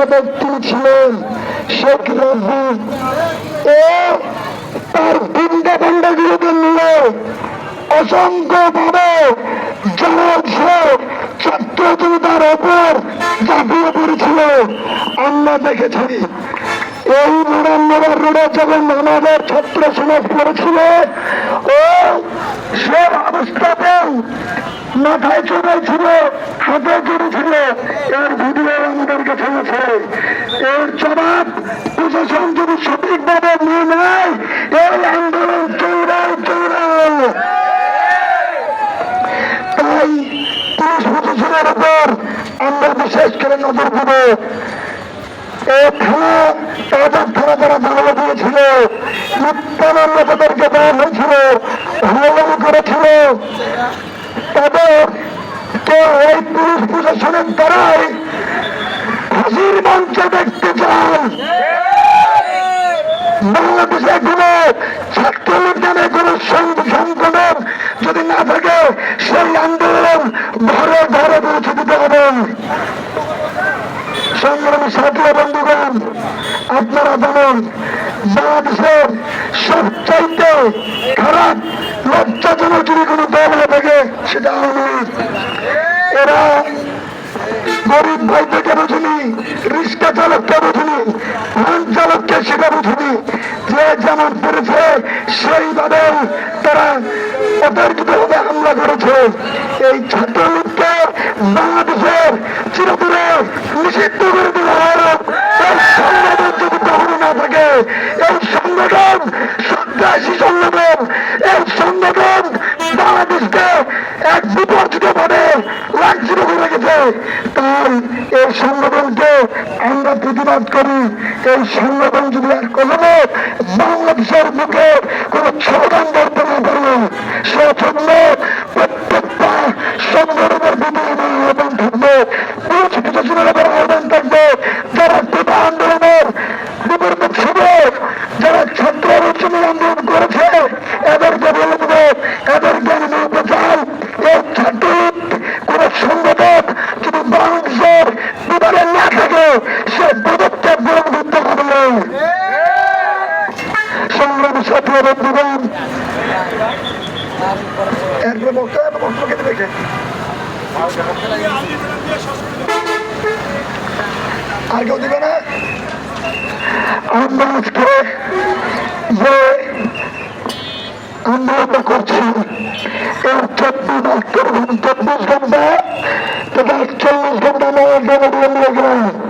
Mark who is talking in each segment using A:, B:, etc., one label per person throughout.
A: সম্পাদক তিনি ছিলেন শেখ রাজি এ তার বিন্দা ভান্ডাগুলোকে নিয়ে অসংখ্য ভাবে ওপর ঝাঁপিয়ে পড়েছিল। আমরা দেখেছি এই মোরান্নগর রোডে যখন আমাদের ছাত্র সমাজ পড়েছিল, ও সে অবস্থাতেও মাথায় চড়াই ছিল হাতে জড়ি ছিল, এর ভিডিও আমাদের কাছে এর জবাব প্রশাসন যদি সঠিকভাবে নিয়ে নেয়, এই আন্দোলন তাই পুলিশ প্রশাসনের উপর আমরা বিশেষ করে নজর দেব। দিয়েছিল হয়েছিল করেছিল, তাদের কে এই পুলিশ প্রশাসনের দ্বারাই হাসির মঞ্চ দেখতে চান বাংলাদেশে কোনো ছাত্রলীগ নামে সংগঠন যদি না থাকে সেই আন্দোলন ঘরে ঘরে পৌঁছে দিতে হবে সংগ্রামী সাথী বন্ধুগণ আপনারা জানেন, বাংলাদেশের সবচাইতে খারাপ, লজ্জাজনক যদি কোনো দল থাকে, সেটা আওয়ামী লীগ। এরা গরিব ভাইদেরকে বুঝিনি রিক্সা চালককে বুঝিনি ভ্যান চালককে সেটা বুঝিনি। যে যেমন পেরেছে সেইভাবে তারা অতর্কিত ভাবে হামলা করেছে। এই ছাত্রলীগকে বাংলাদেশের চিরতরে নিষিদ্ধ করে দেওয়া সংগঠন যদি কখনো না থাকে। এই সংগঠন সন্ত্রাসী সংগঠন, এই সংগঠন বাংলাদেশকে এক বিপর্যিত তাই এই সংগঠনকে আমরা প্রতিবাদ করি। এই সংগঠন যদি আর কখনো বাংলাদেশের মুখে কোন স্লোগান ধরতে না পারে সেজন্য প্রত্যেকটা সংগঠনের বিধান থাকবে পুলিশ প্রশাসনের উপর আহ্বান থাকবে যারা কোটা আন্দোলনের বিপরীতে ছিল যারা ছাত্র আলোচনা আন্দোলন করেছে এদেরকে বলে দেবে এদেরকে আমি বলতে চাই এই ছাত্র কোন সংগঠন যদি বাংলাদেশের বিবারে না থাকে সে পদক্ষেপ গ্রহণ যে আন্দোলনটা করছি এর চব্বিশ চব্বিশ ঘণ্টা থেকে একচল্লিশ ঘণ্টা জনগণ গেলাম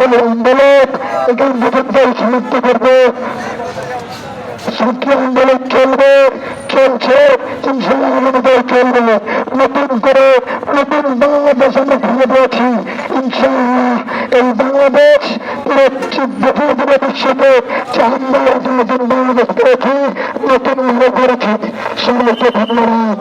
A: হলো আন্দোলন। এখান পর্যন্ত সমাপ্ত করব। ছাত্র আন্দোলন চলবে, চলছে। নতুন করে নতুন বাংলাদেশ আমরা খুঁজে পেয়েছি ইনশাল্লাহ এই বাংলাদেশ পুরো বিশ্বতে আমরা নতুন বাংলাদেশ পেয়েছি নতুন আমরা করেছি। সবাইকে ধন্যবাদ।